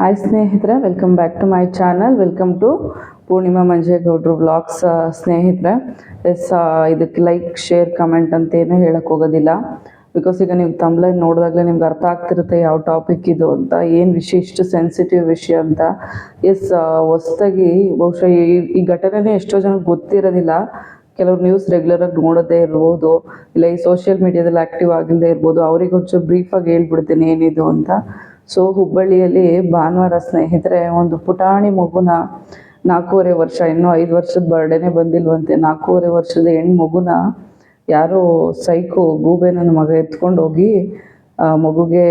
Hi ಸ್ನೇಹಿತರೆ welcome back to my channel welcome to Poornima Manjegowdru blogs ಸ್ನೇಹಿತರೆ. Yes ಇದಕ್ಕೆ like share comment ಅಂತ ಏನೂ ಹೇಳಕ್ಕೆ ಹೋಗೋದಿಲ್ಲ. ಬಿಕಾಸ್ ಈಗ ನೀವು ತಂಬ್ಲೈನ್ ನೋಡಿದಾಗಲೇ ನಿಮ್ಗೆ ಅರ್ಥ ಆಗ್ತಿರುತ್ತೆ ಯಾವ ಟಾಪಿಕ್ ಇದು ಅಂತ, ಏನು ವಿಷಯ ಇಷ್ಟು ಸೆನ್ಸಿಟಿವ್ ವಿಷಯ ಅಂತ. ಎಸ್ ಹೊಸ್ದಾಗಿ ಬಹುಶಃ ಈ ಈ ಘಟನೆನೇ ಎಷ್ಟೋ ಜನಕ್ಕೆ ಗೊತ್ತಿರೋದಿಲ್ಲ. ಕೆಲವ್ರು ನ್ಯೂಸ್ ರೆಗ್ಯುಲರಾಗಿ ನೋಡೋದೇ ಇರ್ಬೋದು, ಇಲ್ಲ ಈ ಸೋಷಿಯಲ್ ಮೀಡಿಯಾದಲ್ಲಿ ಆ್ಯಕ್ಟಿವ್ ಆಗಿಲ್ಲದೆ ಇರ್ಬೋದು ಅವ್ರಿಗೆ ಒಂಚೂರು ಬ್ರೀಫಾಗಿ ಹೇಳ್ಬಿಡ್ತೀನಿ ಏನಿದು ಅಂತ. ಸೊ ಹುಬ್ಬಳ್ಳಿಯಲ್ಲಿ ಭಾನುವಾರ ಸ್ನೇಹಿತರೆ ಒಂದು ಪುಟಾಣಿ ಮಗುನ ನಾಲ್ಕೂವರೆ ವರ್ಷ ಇನ್ನೂ ಐದು ವರ್ಷದ ಬರ್ಡೇನೆ ಬಂದಿಲ್ವಂತೆ. ನಾಲ್ಕೂವರೆ ವರ್ಷದ ಹೆಣ್ಣು ಮಗುನ ಯಾರೋ ಸೈಕೋ ಗೂಬೆ ಮಗ ಎತ್ಕೊಂಡೋಗಿ ಮಗುಗೆ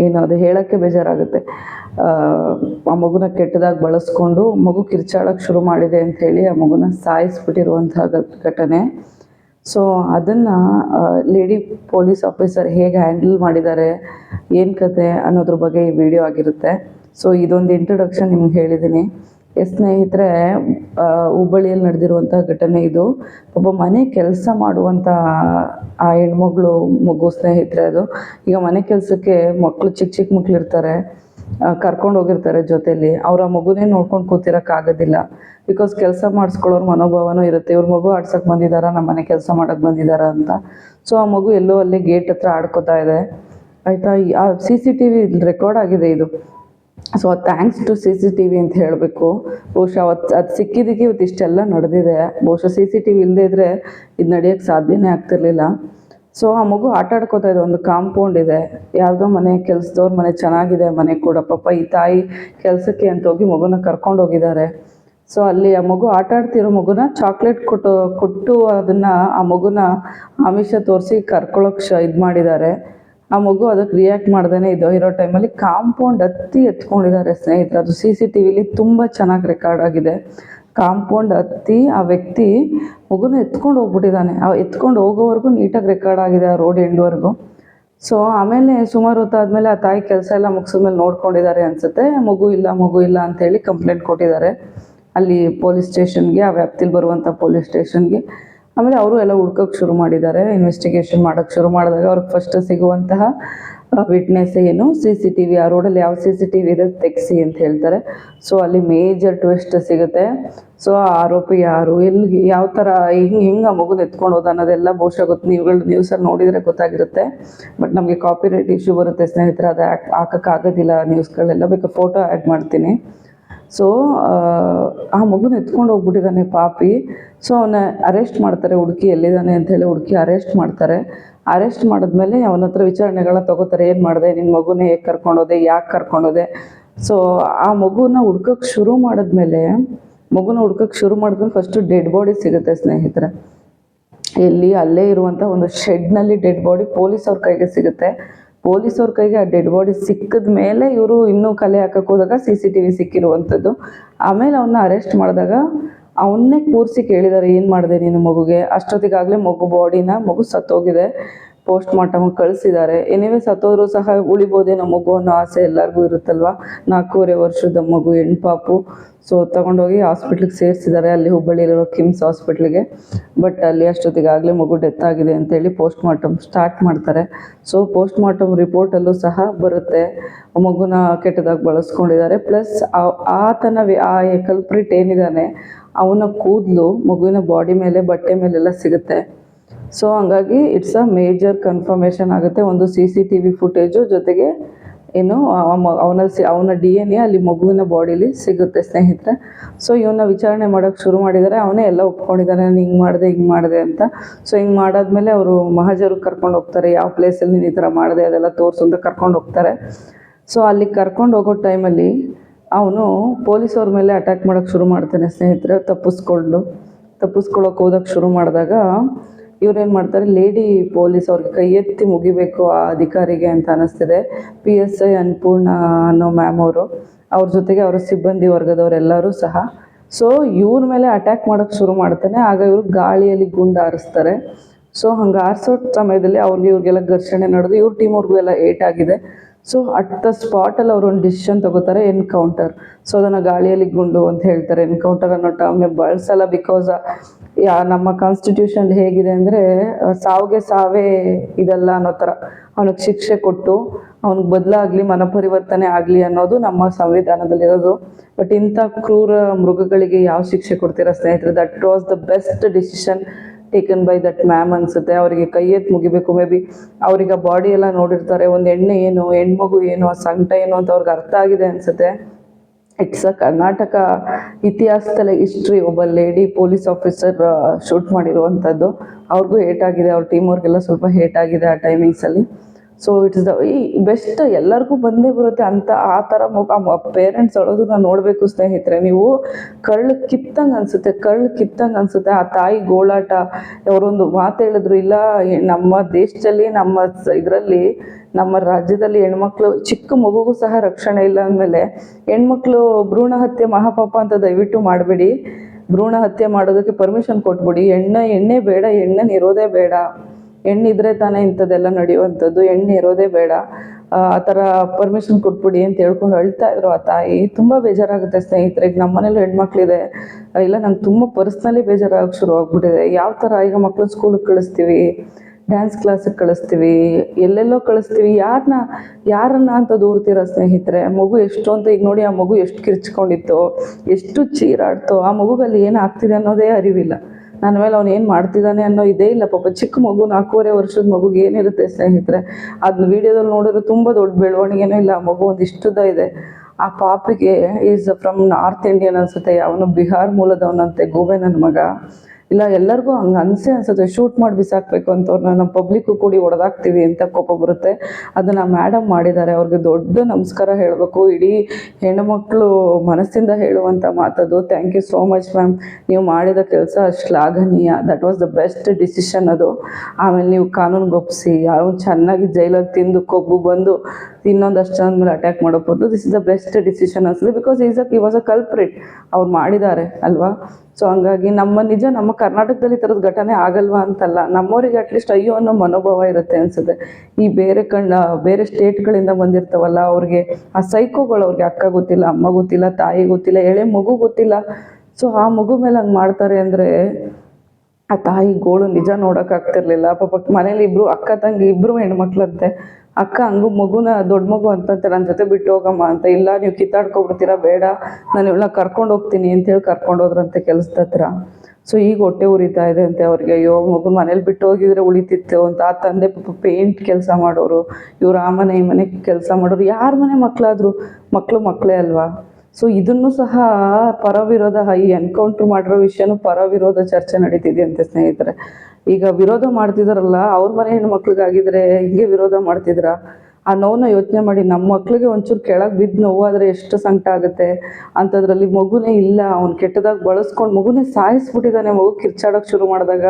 ಏನು ಅದು ಹೇಳೋಕ್ಕೆ ಬೇಜಾರಾಗುತ್ತೆ. ಆ, ಮಗುನ ಕೆಟ್ಟದಾಗಿ ಬಳಸ್ಕೊಂಡು ಮಗು ಕಿರ್ಚಾಡೋಕ್ಕೆ ಶುರು ಮಾಡಿದೆ ಅಂಥೇಳಿ ಆ ಮಗುನ ಸಾಯಿಸ್ಬಿಟ್ಟಿರುವಂತಹ ಘಟನೆ ಸೊ ಅದನ್ನು ಲೇಡಿ ಪೊಲೀಸ್ ಆಫೀಸರ್ ಹೇಗೆ ಹ್ಯಾಂಡಲ್ ಮಾಡಿದ್ದಾರೆ, ಏನು ಕತೆ ಅನ್ನೋದ್ರ ಬಗ್ಗೆ ಈ ವಿಡಿಯೋ ಆಗಿರುತ್ತೆ. ಸೊ ಇದೊಂದು ಇಂಟ್ರೊಡಕ್ಷನ್ ನಿಮ್ಗೆ ಹೇಳಿದ್ದೀನಿ ಎಸ್ ಸ್ನೇಹಿತರೆ ಹುಬ್ಬಳ್ಳಿಯಲ್ಲಿ ನಡೆದಿರುವಂಥ ಘಟನೆ ಇದು. ಒಬ್ಬ ಮನೆ ಕೆಲಸ ಮಾಡುವಂಥ ಆ ಹೆಣ್ಮಗಳು, ಮಗು ಸ್ನೇಹಿತರೆ ಅದು. ಈಗ ಮನೆ ಕೆಲಸಕ್ಕೆ ಮಕ್ಕಳು ಚಿಕ್ಕ ಚಿಕ್ಕ ಮಕ್ಕಳು ಇರ್ತಾರೆ ಕರ್ಕೊಂಡು ಹೋಗಿರ್ತಾರೆ ಜೊತೆಲಿ. ಅವ್ರ ಮಗುನೇ ನೋಡ್ಕೊಂಡು ಕೂತಿರೋಕ್ಕಾಗೋದಿಲ್ಲ ಬಿಕಾಸ್ ಕೆಲಸ ಮಾಡಿಸ್ಕೊಳ್ಳೋರ್ ಮನೋಭಾವನೂ ಇರುತ್ತೆ. ಇವ್ರ ಮಗು ಆಡ್ಸಕ್ಕೆ ಬಂದಿದ್ದಾರಾ ನಮ್ಮ ಮನೆ ಕೆಲಸ ಮಾಡಕ್ಕೆ ಬಂದಿದ್ದಾರಾ ಅಂತ. ಸೊ ಆ ಮಗು ಎಲ್ಲೋ ಅಲ್ಲಿ ಗೇಟ್ ಹತ್ರ ಆಡ್ಕೋತಾ ಇದೆ. ಆಯಿತಾ? ಆ C C T V record ಆಗಿದೆ ಇದು. So thanks to C C T V ಅಂತ ಹೇಳಬೇಕು. ಬಹುಶಃ ಅವತ್ತು ಅದು ಸಿಕ್ಕಿದ್ದಕ್ಕೆ ಇವತ್ತು ಇಷ್ಟೆಲ್ಲ ನಡೆದಿದೆ. ಬಹುಶಃ ಸಿ ಸಿ ಟಿ ವಿ ಇಲ್ಲದೇ ಇದ್ದರೆ ಇದು ನಡೆಯೋಕ್ಕೆ ಸಾಧ್ಯನೇ ಆಗ್ತಿರ್ಲಿಲ್ಲ. ಸೊ ಆ ಮಗು ಆಟ ಆಡ್ಕೋತಾ ಇದೆ, ಒಂದು ಕಾಂಪೌಂಡ್ ಇದೆ. ಯಾವುದೋ ಮನೆ, ಕೆಲಸದವ್ರ ಮನೆ ಚೆನ್ನಾಗಿದೆ, ಮನೆ ಕೂಡ ಪಾಪ ಈ ತಾಯಿ ಕೆಲಸಕ್ಕೆ ಅಂತ ಹೋಗಿ ಮಗುನ ಕರ್ಕೊಂಡು ಹೋಗಿದ್ದಾರೆ. ಸೊ ಅಲ್ಲಿ ಆ ಮಗು ಆಟ ಆಡ್ತಿರೋ ಮಗುನ ಚಾಕ್ಲೇಟ್ ಕೊಟ್ಟು ಕೊಟ್ಟು ಅದನ್ನು ಆ ಮಗುನ ಆಮಿಷ ತೋರಿಸಿ ಕರ್ಕೊಳ್ಳೋಕೆ ಶ, ಇದು ಮಾಡಿದ್ದಾರೆ. ಆ ಮಗು ಅದಕ್ಕೆ ರಿಯಾಕ್ಟ್ ಮಾಡ್ದೇ ಇದು. ಇರೋ ಟೈಮಲ್ಲಿ ಕಾಂಪೌಂಡ್ ಹತ್ತಿ ಎತ್ಕೊಂಡಿದ್ದಾರೆ ಸ್ನೇಹಿತರೆ. ಅದು ಸಿ ಸಿ ಟಿ ವಿಲಿ ತುಂಬ ಚೆನ್ನಾಗಿ ರೆಕಾರ್ಡ್ ಆಗಿದೆ. ಕಾಂಪೌಂಡ್ ಹತ್ತಿ ಆ ವ್ಯಕ್ತಿ ಮಗುನ ಎತ್ಕೊಂಡು ಹೋಗ್ಬಿಟ್ಟಿದ್ದಾನೆ. ಆ ಎತ್ಕೊಂಡು ಹೋಗೋವರೆಗೂ ನೀಟಾಗಿ ರೆಕಾರ್ಡ್ ಆಗಿದೆ ಆ ರೋಡ್ ಎಂಡ್ವರೆಗೂ ಸೊ ಆಮೇಲೆ ಸುಮಾರು ಹೊತ್ತಾದ್ಮೇಲೆ ಆ ತಾಯಿ ಕೆಲಸ ಎಲ್ಲ ಮುಗಿಸಿದ್ಮೇಲೆ ನೋಡ್ಕೊಂಡಿದ್ದಾರೆ ಅನ್ಸುತ್ತೆ. ಮಗು ಇಲ್ಲ ಮಗು ಇಲ್ಲ ಅಂತೇಳಿ ಕಂಪ್ಲೇಂಟ್ ಕೊಟ್ಟಿದ್ದಾರೆ. ಅಲ್ಲಿ ಪೊಲೀಸ್ ಸ್ಟೇಷನ್ಗೆ ಆ ವ್ಯಾಪ್ತಿಲಿ ಬರುವಂಥ ಪೊಲೀಸ್ ಸ್ಟೇಷನ್ಗೆ ಆಮೇಲೆ ಅವರು ಎಲ್ಲ ಹುಡ್ಕೋಕ್ಕೆ ಶುರು ಮಾಡಿದ್ದಾರೆ. ಇನ್ವೆಸ್ಟಿಗೇಷನ್ ಮಾಡೋಕ್ಕೆ ಶುರು ಮಾಡಿದಾಗ ಅವ್ರಿಗೆ ಫಸ್ಟ್ ಸಿಗುವಂತಹ ವಿಟ್ನೆಸ್ ಏನು? ಸಿ ಸಿ ಟಿ ವಿ ಆ ರೋಡಲ್ಲಿ ಯಾವ ಸಿ ಸಿ ಟಿ ವಿ ಇದೆ ತೆಗ್ಸಿ ಅಂತ ಹೇಳ್ತಾರೆ. ಸೊ ಅಲ್ಲಿ ಮೇಜರ್ ಟ್ವಿಸ್ಟ್ ಸಿಗುತ್ತೆ. ಸೊ ಆ ಆರೋಪಿ ಯಾರು? ಎಲ್ಲಿ, ಯಾವ ಥರ ಹಿಂಗೆ ಹಿಂಗೆ ಆ ಮಗುನ ಎತ್ಕೊಂಡು ಹೋದ ಅನ್ನೋದೆಲ್ಲ ಬಹುಶಃ ಗೊತ್ತು. ನೀವುಗಳು ನ್ಯೂಸಲ್ಲಿ ನೋಡಿದರೆ ಗೊತ್ತಾಗಿರುತ್ತೆ. ಬಟ್ ನಮಗೆ ಕಾಪಿ ರೈಟ್ ಇಶ್ಯೂ ಬರುತ್ತೆ ಸ್ನೇಹಿತರೆ, ಅದು ಹಾಕೋಕ್ಕಾಗೋದಿಲ್ಲ ನ್ಯೂಸ್ಗಳೆಲ್ಲ ಬೇಕು ಫೋಟೋ ಆ್ಯಡ್ ಮಾಡ್ತೀನಿ. ಸೊ ಆ ಮಗುನ ಎತ್ಕೊಂಡು ಹೋಗ್ಬಿಟ್ಟಿದ್ದಾನೆ ಪಾಪಿ. ಸೊ ಅವನ ಅರೆಸ್ಟ್ ಮಾಡ್ತಾರೆ ಹುಡುಕಿ. ಎಲ್ಲಿದ್ದಾನೆ ಅಂತ ಹೇಳಿ ಹುಡುಕಿ ಅರೆಸ್ಟ್ ಮಾಡ್ತಾರೆ. ಅರೆಸ್ಟ್ ಮಾಡಿದ್ಮೇಲೆ ಅವನ ಹತ್ರ ವಿಚಾರಣೆಗಳನ್ನ ತಗೋತಾರೆ, ಏನು ಮಾಡಿದೆ ನಿನ್ನ ಮಗುನ ಹೇಗೆ ಕರ್ಕೊಂಡೋದೆ, ಯಾಕೆ ಕರ್ಕೊಂಡೋದೆ. ಸೊ ಆ ಮಗುನ ಹುಡ್ಕೋಕ್ಕೆ ಶುರು ಮಾಡಿದ್ಮೇಲೆ, ಮಗುನ ಹುಡ್ಕೋಕ್ಕೆ ಶುರು ಮಾಡಿದ್ಮೇಲೆ ಫಸ್ಟು ಡೆಡ್ ಬಾಡಿ ಸಿಗುತ್ತೆ ಸ್ನೇಹಿತರೆ. ಎಲ್ಲಿ ಅಲ್ಲೇ ಇರುವಂಥ ಒಂದು ಶೆಡ್ನಲ್ಲಿ ಡೆಡ್ ಬಾಡಿ ಪೊಲೀಸ್ ಅವ್ರ ಕೈಗೆ ಸಿಗುತ್ತೆ. ಪೊಲೀಸ್ ಅವ್ರ ಕೈಗೆ ಆ ಡೆಡ್ ಬಾಡಿ ಸಿಕ್ಕಿದ ಮೇಲೆ ಇವರು ಇನ್ನೂ ಕಲೆ ಹಾಕಕ್ಕೆ ಹೋದಾಗ ಸಿ ಸಿ ಟಿ ವಿ ಸಿಕ್ಕಿರುವಂಥದ್ದು ಆಮೇಲೆ ಅವನ್ನ ಅರೆಸ್ಟ್ ಮಾಡಿದಾಗ ಅವನ್ನೇ ಕೂರಿಸಿ ಕೇಳಿದ್ದಾರೆ ಏನು ಮಾಡಿದೆ ನೀನು ಮಗುಗೆ? ಅಷ್ಟೊತ್ತಿಗಾಗಲೇ ಮಗು ಬಾಡಿನ ಮಗು ಸತ್ತೋಗಿದೆ. ಪೋಸ್ಟ್ ಮಾರ್ಟಮ್ ಕಳಿಸಿದ್ದಾರೆ ಎನಿವೆ ಸತ್ತೋದ್ರು ಸಹ ಉಳಿಬೋದೇನೋ ಮಗು ಅನ್ನೋ ಆಸೆ ಎಲ್ಲರಿಗೂ ಇರುತ್ತಲ್ವ? ನಾಲ್ಕೂವರೆ ವರ್ಷದ ಮಗು ಹೆಣ್ಣು ಪಾಪು ಸೊ ತಗೊಂಡೋಗಿ ಹಾಸ್ಪಿಟ್ಲಿಗೆ ಸೇರಿಸಿದ್ದಾರೆ ಅಲ್ಲಿ ಹುಬ್ಬಳ್ಳಿಲಿರೋ ಕಿಮ್ಸ್ ಹಾಸ್ಪಿಟ್ಲಿಗೆ. ಬಟ್ ಅಲ್ಲಿ ಅಷ್ಟೊತ್ತಿಗಾಗಲೇ ಮಗು ಡೆತ್ ಆಗಿದೆ ಅಂತೇಳಿ ಪೋಸ್ಟ್ ಮಾರ್ಟಮ್ ಸ್ಟಾರ್ಟ್ ಮಾಡ್ತಾರೆ. ಸೊ ಪೋಸ್ಟ್ ಮಾರ್ಟಮ್ ರಿಪೋರ್ಟಲ್ಲೂ ಸಹ ಬರುತ್ತೆ. ಮಗುನ ಕೆಟ್ಟದಾಗಿ ಬಳಸ್ಕೊಂಡಿದ್ದಾರೆ. ಪ್ಲಸ್ ಆತನ ಆ ಕಲ್ಪ್ರಿಟ್ ಏನಿದ್ದಾನೆ ಅವನ ಕೂದಲು, ಮಗುವಿನ ಬಾಡಿ ಮೇಲೆ, ಬಟ್ಟೆ ಮೇಲೆಲ್ಲ ಸಿಗುತ್ತೆ. ಸೊ ಹಂಗಾಗಿ ಇಟ್ಸ್ ಅ ಮೇಜರ್ ಕನ್ಫರ್ಮೇಷನ್ ಆಗುತ್ತೆ. ಒಂದು C C T V footage ಜೊತೆಗೆ ಏನು ಅವನಲ್ಲಿ ಅವನ ಡಿ ಎನ್ ಎ ಅಲ್ಲಿ ಮಗುವಿನ ಬಾಡಿಲಿ ಸಿಗುತ್ತೆ ಸ್ನೇಹಿತರೆ. ಸೊ ಇವನ್ನ ವಿಚಾರಣೆ ಮಾಡೋಕೆ ಶುರು ಮಾಡಿದ್ದಾರೆ. ಅವನೇ ಎಲ್ಲ ಒಪ್ಕೊಂಡಿದ್ದಾನೆ, ನಾನು ಹಿಂಗೆ ಮಾಡಿದೆ ಹಿಂಗೆ ಮಾಡಿದೆ ಅಂತ. ಸೊ ಹಿಂಗೆ ಮಾಡಾದ್ಮೇಲೆ ಅವರು ಮಹಾಜರು ಕರ್ಕೊಂಡು ಹೋಗ್ತಾರೆ. ಯಾವ ಪ್ಲೇಸಲ್ಲಿ ನೀನು ಈ ಥರ ಮಾಡಿದೆ, ಅದೆಲ್ಲ ತೋರಿಸು ಅಂತ ಕರ್ಕೊಂಡು ಹೋಗ್ತಾರೆ. ಸೊ ಅಲ್ಲಿ ಕರ್ಕೊಂಡು ಹೋಗೋ ಟೈಮಲ್ಲಿ ಅವನು ಪೊಲೀಸವ್ರ ಮೇಲೆ ಅಟ್ಯಾಕ್ ಮಾಡೋಕ್ಕೆ ಶುರು ಮಾಡ್ತಾನೆ ಸ್ನೇಹಿತರೆ ತಪ್ಪಿಸ್ಕೊಂಡು ತಪ್ಪಿಸ್ಕೊಳ್ಳೋಕೆ ಹೋದಕ್ಕೆ ಶುರು ಮಾಡಿದಾಗ ಇವ್ರೇನು ಮಾಡ್ತಾರೆ ಲೇಡಿ ಪೊಲೀಸ್ ಅವ್ರಿಗೆ ಕೈ ಎತ್ತಿ ಮುಗಿಬೇಕು ಆ ಅಧಿಕಾರಿಗೆ ಅಂತ ಅನ್ನಿಸ್ತಿದೆ ಪಿ ಎಸ್ ಐ ಅನ್ನಪೂರ್ಣ ಅನ್ನೋ ಮ್ಯಾಮ್ ಅವರು. ಅವ್ರ ಜೊತೆಗೆ ಅವರ ಸಿಬ್ಬಂದಿ ವರ್ಗದವರೆಲ್ಲರೂ ಸಹ. ಸೊ ಇವ್ರ ಮೇಲೆ ಅಟ್ಯಾಕ್ ಮಾಡೋಕ್ಕೆ ಶುರು ಮಾಡ್ತಾನೆ. ಆಗ ಇವರು ಗಾಳಿಯಲ್ಲಿ ಗುಂಡು ಆರಿಸ್ತಾರೆ ಸೊ ಹಂಗೆ ಆರಿಸೋ ಸಮಯದಲ್ಲಿ ಅವ್ರಿಗೆ ಇವ್ರಿಗೆಲ್ಲ ಘರ್ಷಣೆ ನಡೆದು, ಇವ್ರ ಟೀಮ್ ಅವ್ರಿಗೂ ಎಲ್ಲ ಏಟಾಗಿದೆ. ಸೊ ಅಟ್ ದ ಸ್ಪಾಟಲ್ಲಿ ಅವರು ಒಂದು ಡಿಸಿಷನ್ ತಗೋತಾರೆ ಎನ್ಕೌಂಟರ್ ಸೊ ಅದನ್ನು ಗಾಳಿಯಲ್ಲಿ ಗುಂಡು ಅಂತ ಹೇಳ್ತಾರೆ. ಎನ್ಕೌಂಟರ್ ಅನ್ನೋ ಟರ್ಮ್ನ ಬಳಸಲ್ಲ ಬಿಕಾಸ್ ಯಾ, ನಮ್ಮ ಕಾನ್ಸ್ಟಿಟ್ಯೂಷನ್ ಹೇಗಿದೆ ಅಂದರೆ ಸಾವಿಗೆ ಸಾವೇ ಇದಲ್ಲ ಅನ್ನೋ ಥರ. ಅವನಿಗೆ ಶಿಕ್ಷೆ ಕೊಟ್ಟು, ಅವ್ನಿಗೆ ಬದಲಾಗಲಿ, ಮನಪರಿವರ್ತನೆ ಆಗಲಿ ಅನ್ನೋದು ನಮ್ಮ ಸಂವಿಧಾನದಲ್ಲಿರೋದು. ಬಟ್ ಇಂಥ ಕ್ರೂರ ಮೃಗಗಳಿಗೆ ಯಾವ ಶಿಕ್ಷೆ ಕೊಡ್ತೀರಾ ಸ್ನೇಹಿತರೆ? That was the best decision taken by that ma'am ಅನ್ಸುತ್ತೆ. ಅವರಿಗೆ ಕೈ ಎತ್ತು ಮುಗಿಬೇಕು. ಮೇ ಬಿ ಅವ್ರಿಗೆ ಆ ಬಾಡಿ ಎಲ್ಲ ನೋಡಿರ್ತಾರೆ, ಒಂದು ಹೆಣ್ಣು ಏನು, ಹೆಣ್ಮಗು ಏನು, ಆ ಸಂಕಟ ಏನು ಅಂತ ಅವ್ರಿಗೆ ಅರ್ಥ ಆಗಿದೆ ಅನ್ಸುತ್ತೆ. ಇಟ್ಸ್ ಅ ಕರ್ನಾಟಕ ಇತಿಹಾಸದಲ್ಲೇ ಹಿಸ್ಟ್ರಿ ಒಬ್ಬ ಲೇಡಿ ಪೊಲೀಸ್ ಆಫೀಸರ್ ಶೂಟ್ ಮಾಡಿರುವಂಥದ್ದು ಅವ್ರಿಗೂ ಹೇಟ್ ಆಗಿದೆ. ಅವ್ರ ಟೀಮ್ ಅವ್ರಿಗೆಲ್ಲ ಸ್ವಲ್ಪ ಹೇಟ್ ಆಗಿದೆ ಆ ಟೈಮಿಂಗ್ಸಲ್ಲಿ ಸೊ ಇಟ್ಸ್ ದ ಬೆಸ್ಟ್ ಎಲ್ಲರಿಗೂ ಬಂದೇ ಬರುತ್ತೆ ಅಂತ ಆ ಥರ ಪೇರೆಂಟ್ಸ್ ಅಳೋದು ನಾನು ನೋಡಬೇಕು ಸ್ನೇಹಿತರೆ. ನೀವು ಕಳ್ಳು ಕಿತ್ತಂಗೆ ಅನಿಸುತ್ತೆ ಕಳ್ಳು ಕಿತ್ತಂಗೆ ಅನಿಸುತ್ತೆ. ಆ ತಾಯಿ ಗೋಳಾಟ, ಅವರೊಂದು ಮಾತು ಹೇಳಿದ್ರು, ಇಲ್ಲ ನಮ್ಮ ದೇಶದಲ್ಲಿ, ನಮ್ಮ ಇದರಲ್ಲಿ, ನಮ್ಮ ರಾಜ್ಯದಲ್ಲಿ ಹೆಣ್ಮಕ್ಳು, ಚಿಕ್ಕ ಮಗುಗೂ ಸಹ ರಕ್ಷಣೆ ಇಲ್ಲ ಅಂದಮೇಲೆ ಹೆಣ್ಮಕ್ಳು ಭ್ರೂಣ ಹತ್ಯೆ ಮಹಾಪಾಪ ಅಂತ ದಯವಿಟ್ಟು ಮಾಡಬೇಡಿ. ಭ್ರೂಣ ಹತ್ಯೆ ಮಾಡೋದಕ್ಕೆ ಪರ್ಮಿಷನ್ ಕೊಟ್ಬಿಡಿ. ಎಣ್ಣೆ ಎಣ್ಣೆ ಬೇಡ, ಎಣ್ಣೆ ಇರೋದೇ ಬೇಡ. ಹೆಣ್ಣಿದ್ರೆ ತಾನೇ ಇಂಥದ್ದೆಲ್ಲ ನಡೆಯುವಂಥದ್ದು ಹೆಣ್ಣು ಇರೋದೇ ಬೇಡ. ಆ ಥರ ಪರ್ಮಿಷನ್ ಕೊಟ್ಬಿಡಿ ಅಂತ ಹೇಳ್ಕೊಂಡು ಅಳ್ತಾ ಇದ್ರು ಆ ತಾಯಿ. ತುಂಬ ಬೇಜಾರಾಗುತ್ತೆ ಸ್ನೇಹಿತರೆ, ಈಗ ನಮ್ಮ ಮನೇಲಿ ಹೆಣ್ಮಕ್ಳಿದೆ ಇಲ್ಲ, ನಂಗೆ ತುಂಬ ಪರ್ಸ್ನಲಿ ಬೇಜಾರಾಗಕ್ಕೆ ಶುರು ಆಗ್ಬಿಟ್ಟಿದೆ. ಯಾವ ಥರ ಈಗ ಮಕ್ಕಳು ಸ್ಕೂಲಿಗೆ ಕಳಿಸ್ತೀವಿ? ಡ್ಯಾನ್ಸ್ ಕ್ಲಾಸಿಗೆ ಕಳಿಸ್ತೀವಿ? ಎಲ್ಲೆಲ್ಲೋ ಕಳಿಸ್ತೀವಿ? ಯಾರನ್ನ ಯಾರನ್ನ ಅಂತ ದೂರ್ತೀರ ಸ್ನೇಹಿತರೆ? ಮಗು ಎಷ್ಟು ಅಂತ, ಈಗ ನೋಡಿ ಆ ಮಗು ಎಷ್ಟು ಕಿರ್ಚ್ಕೊಂಡಿತ್ತು, ಎಷ್ಟು ಚೀರಾಡ್ತೋ, ಆ ಮಗುಗಲ್ಲಿ ಏನು ಆಗ್ತಿದೆ ಅನ್ನೋದೇ ಅರಿವಿಲ್ಲ. ನನ್ನ ಮೇಲೆ ಅವ್ನು ಏನು ಮಾಡ್ತಿದ್ದಾನೆ ಅನ್ನೋ ಇದೇ ಇಲ್ಲ ಪಾಪ. ಚಿಕ್ಕ ಮಗು, ನಾಲ್ಕೂವರೆ ವರ್ಷದ ಮಗುಗೆ ಏನಿರುತ್ತೆ ಸ್ನೇಹಿತರೆ? ಅದನ್ನ ವಿಡಿಯೋದಲ್ಲಿ ನೋಡಿದ್ರೆ ತುಂಬ ದೊಡ್ಡ ಬೆಳವಣಿಗೆನೂ ಇಲ್ಲ. ಆ ಮಗು ಒಂದು ಇಷ್ಟದ ಇದೆ. ಆ ಪಾಪಿಗೆ ಈಸ್ ಫ್ರಮ್ ನಾರ್ತ್ ಇಂಡಿಯನ್ ಅನ್ಸುತ್ತೆ. ಅವನು ಬಿಹಾರ್ ಮೂಲದವನಂತೆ. ಗೋವೆ ನನ್ನ ಮಗ. ಇಲ್ಲ, ಎಲ್ಲರಿಗೂ ಹಂಗೆ ಅನ್ಸೇ ಅನ್ಸುತ್ತೆ. ಶೂಟ್ ಮಾಡಿ ಬಿಸಾಕ್ಬೇಕು ಅಂತ ಅವ್ರನ್ನ ನಮ್ಮ ಪಬ್ಲಿಕ್ಕು ಕೂಡಿ ಹೊಡೆದಾಕ್ತೀವಿ ಅಂತ ಕೋಪ ಬರುತ್ತೆ. ಅದನ್ನು ಮ್ಯಾಡಮ್ ಮಾಡಿದ್ದಾರೆ. ಅವ್ರಿಗೆ ದೊಡ್ಡ ನಮಸ್ಕಾರ ಹೇಳಬೇಕು. ಇಡೀ ಹೆಣ್ಣುಮಕ್ಕಳು ಮನಸ್ಸಿಂದ ಹೇಳುವಂಥ ಮಾತದು. Thank you so much ma'am ನೀವು ಮಾಡಿದ ಕೆಲಸ ಶ್ಲಾಘನೀಯ that was the best decision ಅದು. ಆಮೇಲೆ ನೀವು ಕಾನೂನು ಒಪ್ಪಿಸಿ ಅವ್ನು ಚೆನ್ನಾಗಿ ಜೈಲಲ್ಲಿ ತಿಂದು ಕೊಬ್ಬು ಬಂದು ಇನ್ನೊಂದಷ್ಟು ಜನದ ಮೇಲೆ ಅಟ್ಯಾಕ್ ಮಾಡೋ this is the best decision ಅನ್ಸುತ್ತೆ ಬಿಕಾಸ್ ಈಸ್ ಅ ಈ ವಾಸ್ ಅ ಕಲ್ಪ್ರಿಟ್ ಅವ್ರು ಮಾಡಿದ್ದಾರೆ ಅಲ್ವಾ? ಸೊ ಹಂಗಾಗಿ ನಮ್ಮ ನಿಜ ನಮ್ಮ ಕರ್ನಾಟಕದಲ್ಲಿ ಈ ಥರದ ಘಟನೆ ಆಗಲ್ವಾ ಅಂತಲ್ಲ. ನಮ್ಮವರಿಗೆ ಅಟ್ಲೀಸ್ಟ್ ಅಯ್ಯೋ ಅನ್ನೋ ಮನೋಭಾವ ಇರುತ್ತೆ ಅನ್ಸುತ್ತೆ. ಈ ಬೇರೆ ಕಣ್ಣ, ಬೇರೆ ಸ್ಟೇಟ್ಗಳಿಂದ ಬಂದಿರ್ತಾವಲ್ಲ, ಅವ್ರಿಗೆ ಆ ಸೈಕೋಗಳು ಅವ್ರಿಗೆ ಅಕ್ಕ ಗೊತ್ತಿಲ್ಲ, ಅಮ್ಮ ಗೊತ್ತಿಲ್ಲ, ತಾಯಿ ಗೊತ್ತಿಲ್ಲ, ಎಳೆ ಮಗು ಗೊತ್ತಿಲ್ಲ. ಸೊ ಆ ಮಗು ಮೇಲೆ ಹಂಗೆ ಮಾಡ್ತಾರೆ ಅಂದರೆ ಆ ತಾಯಿ ಗೋಳು ನಿಜ ನೋಡೋಕ್ಕಾಗ್ತಿರ್ಲಿಲ್ಲ ಪಾಪ ಮನೇಲಿ ಇಬ್ರು ಅಕ್ಕ ತಂಗಿ ಇಬ್ರು ಹೆಣ್ಮಕ್ಳಂತೆ. ಅಕ್ಕ, ಹಂಗು ಮಗುನ, ದೊಡ್ಡ ಮಗು ಅಂತಂತೆ ನನ್ನ ಜೊತೆ ಬಿಟ್ಟು ಹೋಗಮ್ಮ ಅಂತ. ಇಲ್ಲ, ನೀವು ಕಿತ್ತಾಡ್ಕೊಬಿಡ್ತೀರಾ, ಬೇಡ. ನಾನು ಇವಳನ್ನ ಕರ್ಕೊಂಡು ಹೋಗ್ತೀನಿ ಅಂತೇಳಿ ಕರ್ಕೊಂಡು ಹೋದ್ರಂತೆ ಕೆಲಸದ ಹತ್ರ. ಸೊ ಈಗ ಹೊಟ್ಟೆ ಉರಿತಾ ಇದೆ ಅಂತೆ ಅವ್ರಿಗೆ. ಅಯ್ಯೋ, ಮಗು ಮನೇಲಿ ಬಿಟ್ಟು ಹೋಗಿದ್ರೆ ಉಳಿತಿತ್ತು ಅಂತ. ಆ ತಂದೆ ಪಾಪ ಪೇಂಟ್ ಕೆಲಸ ಮಾಡೋರು. ಇವ್ರು ಆ ಮನೆ, ಈ ಮನೆ ಕೆಲಸ ಮಾಡೋರು. ಯಾರ ಮನೆ ಮಕ್ಕಳಾದ್ರು ಮಕ್ಕಳು ಮಕ್ಕಳೇ ಅಲ್ವಾ? ಸೊ ಇದನ್ನು ಸಹ ಪರವಿರೋಧ, ಈ ಎನ್ಕೌಂಟ್ರ್ ಮಾಡಿರೋ ವಿಷಯನೂ ಪರವಿರೋಧ ಚರ್ಚೆ ನಡೀತಿದೆ ಅಂತ ಸ್ನೇಹಿತರೆ. ಈಗ ವಿರೋಧ ಮಾಡ್ತಿದಾರಲ್ಲ, ಅವ್ರ ಮನೆ ಹೆಣ್ಮಕ್ಳಿಗಾಗಿದ್ರೆ ಹಿಂಗೆ ವಿರೋಧ ಮಾಡ್ತಿದ್ರ? ಆ ನೋವನ್ನ ಯೋಚನೆ ಮಾಡಿ ನಮ್ಮ ಮಕ್ಳಿಗೆ ಒಂಚೂರು ಕೆಳಗೆ ಬಿದ್ದು ನೋವಾದರೆ ಎಷ್ಟು ಸಂಕಟ ಆಗುತ್ತೆ? ಅಂಥದ್ರಲ್ಲಿ ಮಗುನೇ ಇಲ್ಲ. ಅವ್ನು ಕೆಟ್ಟದಾಗಿ ಬಳಸ್ಕೊಂಡು ಮಗುನೇ ಸಾಯಿಸ್ಬಿಟ್ಟಿದ್ದಾನೆ ಮಗು ಕಿರ್ಚಾಡೋಕೆ ಶುರು ಮಾಡಿದಾಗ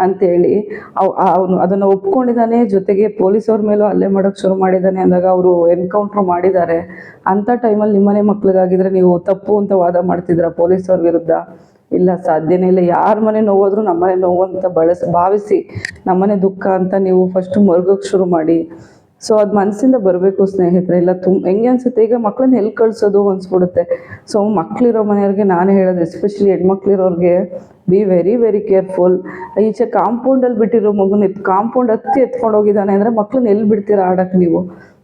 ಅಂತೇಳಿ. ಅವ್, ಅವನು ಅದನ್ನು ಒಪ್ಕೊಂಡಿದ್ದಾನೆ ಜೊತೆಗೆ ಪೊಲೀಸವ್ರ ಮೇಲೂ ಅಲ್ಲೇ ಮಾಡೋಕೆ ಶುರು ಮಾಡಿದ್ದಾನೆ ಅಂದಾಗ ಅವರು ಎನ್ಕೌಂಟ್ರ್ ಮಾಡಿದ್ದಾರೆ. ಅಂಥ ಟೈಮಲ್ಲಿ ನಿಮ್ಮನೆ ಮಕ್ಳಿಗಾಗಿದ್ರೆ ನೀವು ತಪ್ಪು ಅಂತ ವಾದ ಮಾಡ್ತಿದ್ರ ಪೊಲೀಸವ್ರ ವಿರುದ್ಧ? ಇಲ್ಲ, ಸಾಧ್ಯನೇ ಇಲ್ಲ. ಯಾರ ಮನೆ ನೋವಾದ್ರೂ ನಮ್ಮನೆ ನೋವು ಅಂತ ಬಳಸಿ, ಭಾವಿಸಿ ನಮ್ಮನೆ ದುಃಖ ಅಂತ ನೀವು ಫಸ್ಟ್ ಮರುಗೋಕೆ ಶುರು ಮಾಡಿ. ಸೊ ಅದು ಮನಸ್ಸಿಂದ ಬರಬೇಕು ಸ್ನೇಹಿತರೆ. ಇಲ್ಲ ತುಂಬ ಹೆಂಗೆ ಅನ್ಸುತ್ತೆ? ಈಗ ಮಕ್ಕಳನ್ನ ಎಲ್ಲಿ ಕಳ್ಸೋದು ಅನಿಸ್ಬಿಡುತ್ತೆ. ಸೊ ಮಕ್ಳಿರೋ ಮನೆಯವ್ರಿಗೆ ನಾನು ಹೇಳೋದು ಎಸ್ಪೆಷಲಿ ಹೆಣ್ಮಕ್ಳಿರೋರಿಗೆ ಬಿ ವೆರಿ ವೆರಿ ಕೇರ್ಫುಲ್ ಈಚೆ ಕಾಂಪೌಂಡಲ್ಲಿ ಬಿಟ್ಟಿರೋ ಮಗುನ ಎತ್ ಕಾಂಪೌಂಡ್ ಹತ್ತಿ ಎತ್ಕೊಂಡು ಹೋಗಿದ್ದಾನೆ ಅಂದರೆ ಮಕ್ಕಳನ್ನ ಎಲ್ಲಿ ಬಿಡ್ತೀರಾ ಆಡಕ್ಕೆ ನೀವು?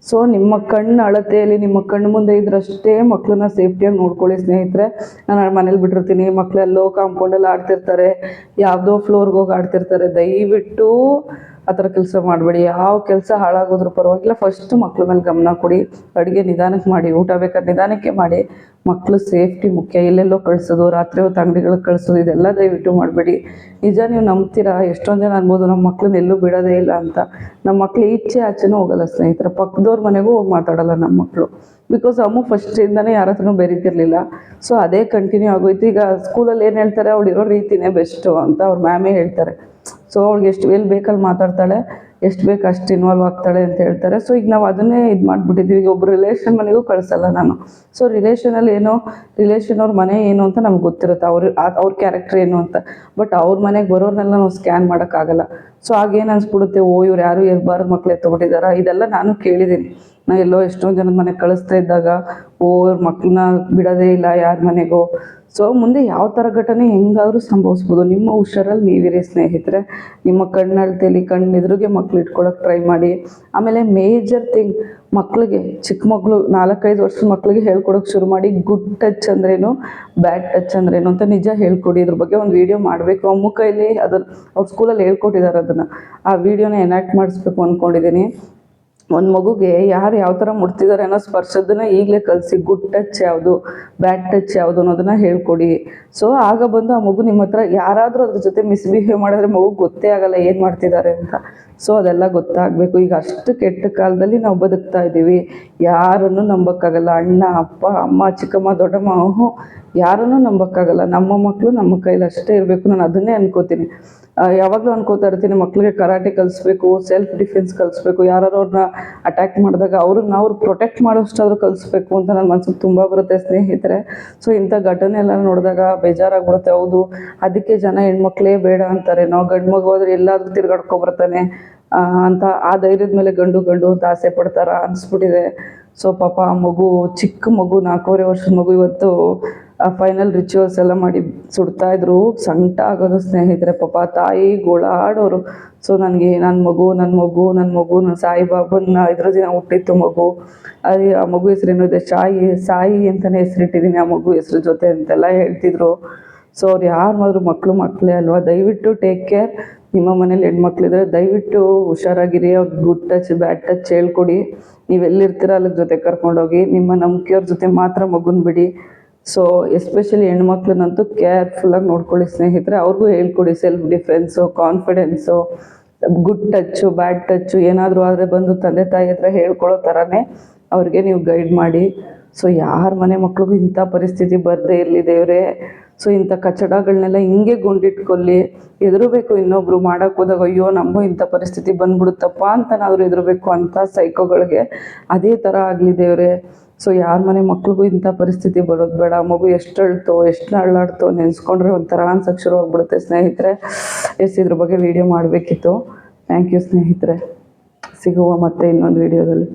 ಸೊ ನಿಮ್ಮ ಕಣ್ಣು ಅಳತೆಯಲ್ಲಿ, ನಿಮ್ಮ ಕಣ್ಣು ಮುಂದೆ ಇದ್ರಷ್ಟೇ ಮಕ್ಕಳನ್ನ ಸೇಫ್ಟಿಯಾಗಿ ನೋಡ್ಕೊಳ್ಳಿ ಸ್ನೇಹಿತರೆ. ನಾನು ಮನೇಲಿ ಬಿಟ್ಟಿರ್ತೀನಿ ಮಕ್ಕಳೆಲ್ಲೋ ಕಾಂಪೌಂಡಲ್ಲಿ ಆಡ್ತಿರ್ತಾರೆ, ಯಾವುದೋ ಫ್ಲೋರ್ಗೆ ಹೋಗಿ ಆಡ್ತಿರ್ತಾರೆ. ದಯವಿಟ್ಟು ಆ ಥರ ಕೆಲಸ ಮಾಡಬೇಡಿ. ಯಾವ ಕೆಲಸ ಹಾಳಾಗೋದ್ರೂ ಪರವಾಗಿಲ್ಲ. ಫಸ್ಟ್ ಮಕ್ಳ ಮೇಲೆ ಗಮನ ಕೊಡಿ. ಅಡುಗೆ ನಿಧಾನಕ್ಕೆ ಮಾಡಿ, ಊಟ ಬೇಕಾದ್ರೆ ನಿಧಾನಕ್ಕೆ ಮಾಡಿ. ಮಕ್ಕಳು ಸೇಫ್ಟಿ ಮುಖ್ಯ. ಎಲ್ಲೆಲ್ಲೋ ಕಳಿಸೋದು, ರಾತ್ರಿ ಹೊತ್ತು ಅಂಗಡಿಗಳಿಗೆ ಕಳಿಸೋದು, ಇದೆಲ್ಲ ದಯವಿಟ್ಟು ಮಾಡಬೇಡಿ. ನಿಜ ನೀವು ನಂಬ್ತೀರಾ? ಎಷ್ಟೊಂದು ಜನ ಅನ್ಬೋದು ನಮ್ಮ ಮಕ್ಳನ್ನ ಎಲ್ಲೂ ಬಿಡೋದೇ ಇಲ್ಲ ಅಂತ. ನಮ್ಮ ಮಕ್ಳು ಈಚೆ ಆಚೆನೂ ಹೋಗಲ್ಲ ಸ್ನೇಹಿತರ. ಪಕ್ಕದವ್ರ ಮನೆಗೂ ಹೋಗಿ ಮಾತಾಡಲ್ಲ ನಮ್ಮ ಮಕ್ಕಳು ಬಿಕಾಸ್ ಅಮ್ಮು ಫಸ್ಟಿಂದನೇ ಯಾರ ಹತ್ರನೂ ಬೆರೀತಿರ್ಲಿಲ್ಲ. ಸೊ ಅದೇ ಕಂಟಿನ್ಯೂ ಆಗೋಯ್ತು. ಈಗ ಸ್ಕೂಲಲ್ಲಿ ಏನು ಹೇಳ್ತಾರೆ, ಅವಳು ಇರೋ ರೀತಿನೇ ಬೆಸ್ಟು ಅಂತ ಅವ್ರ ಮ್ಯಾಮೇ ಹೇಳ್ತಾರೆ. ಸೊ ಅವ್ಳಿಗೆ ಎಷ್ಟು ಎಲ್ಲಿ ಬೇಕಲ್ಲಿ ಮಾತಾಡ್ತಾಳೆ, ಎಷ್ಟು ಬೇಕು ಅಷ್ಟು ಇನ್ವಾಲ್ವ್ ಆಗ್ತಾಳೆ ಅಂತ ಹೇಳ್ತಾರೆ. ಸೊ ಈಗ ನಾವು ಅದನ್ನೇ ಇದು ಮಾಡಿಬಿಟ್ಟಿದ್ದೀವಿ ಈಗ ಒಬ್ಬರು ರಿಲೇಷನ್ ಮನೆಗೂ ಕಳಿಸಲ್ಲ ನಾನು. ಸೊ ರಿಲೇಷನಲ್ಲಿ ಏನೋ ರಿಲೇಷನ್ ಅವ್ರ ಮನೆ ಏನು ಅಂತ ನಮ್ಗೆ ಗೊತ್ತಿರುತ್ತೆ. ಅವ್ರ ಅವ್ರ ಕ್ಯಾರೆಕ್ಟರ್ ಏನು ಅಂತ. ಬಟ್ ಅವ್ರ ಮನೆಗೆ ಬರೋರ್ನೆಲ್ಲ ನಾವು ಸ್ಕ್ಯಾನ್ ಮಾಡೋಕ್ಕಾಗಲ್ಲ ಸೊ ಆಗೇನು ಅನ್ಸ್ಬಿಡುತ್ತೆ? ಓ, ಇವ್ರು ಯಾರು ಇರಬಾರ್ದು ಮಕ್ಳು ಎತ್ತಬಿಟ್ಟಿದಾರ ಇದೆಲ್ಲ ನಾನು ಕೇಳಿದ್ದೀನಿ ನಾ ಎಲ್ಲೋ ಎಷ್ಟೊಂದು ಜನದ ಮನೆಗೆ ಕಳಿಸ್ತಾ ಇದ್ದಾಗ, ಓ, ಇವ್ರ ಮಕ್ಕಳನ್ನ ಬಿಡೋದೇ ಇಲ್ಲ ಯಾರ ಮನೆಗೋ. ಸೊ ಮುಂದೆ ಯಾವ ಥರ ಘಟನೆ ಹೆಂಗಾದರೂ ಸಂಭವಿಸ್ಬೋದು. ನಿಮ್ಮ ಹುಷಾರಲ್ಲಿ ನೀವಿರಿ ಸ್ನೇಹಿತರೆ. ನಿಮ್ಮ ಕಣ್ಣಳ್ತೇಲಿ ಕಣ್ಣೆದುರಿಗೆ ಮಕ್ಳು ಇಟ್ಕೊಳಕ್ಕೆ ಟ್ರೈ ಮಾಡಿ. ಆಮೇಲೆ ಮೇಜರ್ ಥಿಂಗ್ ಮಕ್ಕಳಿಗೆ ಚಿಕ್ಕ ಮಕ್ಕಳು ನಾಲ್ಕೈದು ವರ್ಷದ ಮಕ್ಕಳಿಗೆ ಹೇಳ್ಕೊಡೋಕೆ ಶುರು ಮಾಡಿ. ಗುಡ್ ಟಚ್ ಅಂದ್ರೇನು ಬ್ಯಾಡ್ ಟಚ್ ಅಂದ್ರೇನು ಅಂತ ನಿಜ ಹೇಳ್ಕೊಡಿ. ಇದ್ರ ಬಗ್ಗೆ ಒಂದು ವಿಡಿಯೋ ಮಾಡಬೇಕು. ಅಮ್ಮ ಕೈಲಿ ಅದನ್ನು ಅವ್ರ ಸ್ಕೂಲಲ್ಲಿ ಹೇಳ್ಕೊಟ್ಟಿದ್ದಾರೆ ಅದನ್ನು. ಆ ವಿಡಿಯೋನ ಎನಾಕ್ಟ್ ಮಾಡಿಸ್ಬೇಕು ಅಂದ್ಕೊಂಡಿದ್ದೀನಿ ಒಂದು ಮಗುಗೆ ಯಾರು ಯಾವ ಥರ ಮುಟ್ತಿದ್ದಾರೆ ಅನ್ನೋ ಸ್ಪರ್ಶದನ್ನ ಈಗಲೇ ಕಲಿಸಿ ಗುಡ್ ಟಚ್ ಯಾವುದು ಬ್ಯಾಡ್ ಟಚ್ ಯಾವುದು ಅನ್ನೋದನ್ನ ಹೇಳ್ಕೊಡಿ. ಸೊ ಆಗ ಬಂದು ಆ ಮಗು ನಿಮ್ಮ ಹತ್ರ ಯಾರಾದರೂ ಅದ್ರ ಜೊತೆ ಮಿಸ್ಬಿಹೇವ್ ಮಾಡಿದ್ರೆ ಮಗು ಗೊತ್ತೇ ಆಗಲ್ಲ ಏನು ಮಾಡ್ತಿದ್ದಾರೆ ಅಂತ. ಸೊ ಅದೆಲ್ಲ ಗೊತ್ತಾಗಬೇಕು. ಈಗ ಅಷ್ಟು ಕೆಟ್ಟ ಕಾಲದಲ್ಲಿ ನಾವು ಬದುಕ್ತಾ ಇದ್ದೀವಿ. ಯಾರನ್ನು ನಂಬಕ್ಕಾಗಲ್ಲ. ಅಣ್ಣ, ಅಪ್ಪ, ಅಮ್ಮ, ಚಿಕ್ಕಮ್ಮ, ದೊಡ್ಡಮ್ಮ ಯಾರನ್ನು ನಂಬೋಕ್ಕಾಗಲ್ಲ. ನಮ್ಮ ಮಕ್ಕಳು ನಮ್ಮ ಕೈಲಿ ಅಷ್ಟೇ ಇರಬೇಕು. ನಾನು ಅದನ್ನೇ ಅನ್ಕೋತೀನಿ. ಯಾವಾಗಲೂ ಅನ್ಕೋತಾ ಇರ್ತೀನಿ ಮಕ್ಕಳಿಗೆ ಕರಾಟೆ ಕಲಿಸ್ಬೇಕು ಸೆಲ್ಫ್ ಡಿಫೆನ್ಸ್ ಕಲಿಸ್ಬೇಕು ಯಾರು ಅವ್ರನ್ನ ಅಟ್ಯಾಕ್ ಮಾಡಿದಾಗ ಅವ್ರನ್ನ ಅವ್ರು ಪ್ರೊಟೆಕ್ಟ್ ಮಾಡೋಷ್ಟಾದ್ರೂ ಕಲಿಸ್ಬೇಕು ಅಂತ ನನ್ನ ಮನ್ಸಿಗೆ ತುಂಬ ಬರುತ್ತೆ ಸ್ನೇಹಿತರೆ. ಸೊ ಇಂಥ ಘಟನೆ ಎಲ್ಲ ನೋಡಿದಾಗ ಬೇಜಾರಾಗ್ಬಿಡುತ್ತೆ, ಹೌದು. ಅದಕ್ಕೆ ಜನ ಹೆಣ್ಮಕ್ಳೇ ಬೇಡ ಅಂತಾರೆ. ನಾವು ಗಂಡು ಮಗು ಹೋದ್ರೆ ಎಲ್ಲಾದ್ರೂ ತಿರ್ಗಾಡ್ಕೊಬರ್ತಾನೆ ಅಂತ ಆ ಧೈರ್ಯದ ಮೇಲೆ ಗಂಡು ಗಂಡು ಅಂತ ಆಸೆ ಪಡ್ತಾರ ಅನಿಸ್ಬಿಟ್ಟಿದೆ. ಸೊ ಪಾಪ ಆ ಮಗು, ಚಿಕ್ಕ ಮಗು, ನಾಲ್ಕೂವರೆ ವರ್ಷದ ಮಗು ಇವತ್ತು ಫೈನಲ್ ರಿಚುವಲ್ಸ್ ಎಲ್ಲ ಮಾಡಿ ಸುಡ್ತಾ ಇದ್ರು. ಸಂಕಟ ಆಗೋದು ಸ್ನೇಹಿತರೆ, ಪಾಪ ತಾಯಿ ಗೋಳಾಡೋರು. ಸೊ ನನಗೆ ನನ್ನ ಮಗು ನನ್ನ ಮಗು ನನ್ನ ಮಗು ನನ್ನ ಸಾಯಿಬಾಬನ ಇದ್ರ ದಿನ ಹುಟ್ಟಿತ್ತು ಮಗು. ಅದೇ ಆ ಮಗು ಹೆಸರೇನು ಇದೆ? ಸಾಯಿ ಸಾಯಿ ಅಂತಲೇ ಹೆಸರಿಟ್ಟಿದ್ದೀನಿ ಆ ಮಗು ಹೆಸರು ಜೊತೆ ಅಂತೆಲ್ಲ ಹೇಳ್ತಿದ್ರು. ಸೊ ಅವ್ರು ಯಾರು ಮಕ್ಕಳು ಮಕ್ಕಳೇ ಅಲ್ವಾ? ದಯವಿಟ್ಟು ಟೇಕ್ ಕೇರ್ ನಿಮ್ಮ ಮನೇಲಿ ಹೆಣ್ಮಕ್ಳಿದ್ರೆ ದಯವಿಟ್ಟು ಹುಷಾರಾಗಿರಿ ಅವ್ರಿಗೆ ಗುಡ್ ಟಚ್ ಬ್ಯಾಡ್ ಟಚ್ ಹೇಳ್ಕೊಡಿ. ನೀವು ಎಲ್ಲಿರ್ತೀರ ಜೊತೆ ಕರ್ಕೊಂಡೋಗಿ, ನಿಮ್ಮ ನಂಬಿಕೆಯವ್ರ ಜೊತೆ ಮಾತ್ರ ಮಗುನ ಬಿಡಿ. ಸೊ ಎಸ್ಪೆಷಲಿ ಹೆಣ್ಮಕ್ಳನ್ನಂತೂ ಕೇರ್ಫುಲ್ಲಾಗಿ ನೋಡ್ಕೊಳ್ಳಿ ಸ್ನೇಹಿತರೆ. ಅವ್ರಿಗೂ ಹೇಳ್ಕೊಡಿ self defence confidence good touch bad touch ಏನಾದರೂ ಆದರೆ ಬಂದು ತಂದೆ ತಾಯಿ ಹತ್ರ ಹೇಳ್ಕೊಳ್ಳೋ ಥರನೇ ಅವ್ರಿಗೆ ನೀವು ಗೈಡ್ ಮಾಡಿ. ಸೊ ಯಾರ ಮನೆ ಮಕ್ಳಿಗೂ ಇಂಥ ಪರಿಸ್ಥಿತಿ ಬರದೇ ಇರಲಿ ದೇವ್ರೆ. ಸೊ ಇಂಥ ಕಚಡಗಳನ್ನೆಲ್ಲ ಹಿಂಗೆ ಗುಂಡಿಟ್ಕೊಳ್ಳಿ ಎದುರಬೇಕು ಇನ್ನೊಬ್ರು ಮಾಡಕ್ಕೆ ಹೋದಾಗ, ಅಯ್ಯೋ ನಮಗೂ ಇಂಥ ಪರಿಸ್ಥಿತಿ ಬಂದ್ಬಿಡುತ್ತಪ್ಪ ಅಂತನಾದರೂ ಎದುರಬೇಕು ಅಂತ ಸೈಕೋಗಳಿಗೆ ಅದೇ ಥರ ಆಗಲಿ ದೇವ್ರೆ. ಸೊ ಯಾರ ಮನೆ ಮಕ್ಳಿಗೂ ಇಂಥ ಪರಿಸ್ಥಿತಿ ಬರೋದು ಬೇಡ. ಮಗು ಎಷ್ಟು ಅಳ್ತೋ, ಎಷ್ಟು ಅಳ್ಳಾಡ್ತೋ ನೆನೆಸ್ಕೊಂಡ್ರೆ ಒಂಥರ ಅನ್ಸಕ್ಕೆ ಶುರು ಆಗ್ಬಿಡುತ್ತೆ ಸ್ನೇಹಿತರೆ. ಎಸ್, ಇದ್ರ ಬಗ್ಗೆ ವಿಡಿಯೋ ಮಾಡಬೇಕಿತ್ತು. ಥ್ಯಾಂಕ್ ಯು ಸ್ನೇಹಿತರೆ. ಸಿಗುವ ಮತ್ತೆ ಇನ್ನೊಂದು ವಿಡಿಯೋದಲ್ಲಿ.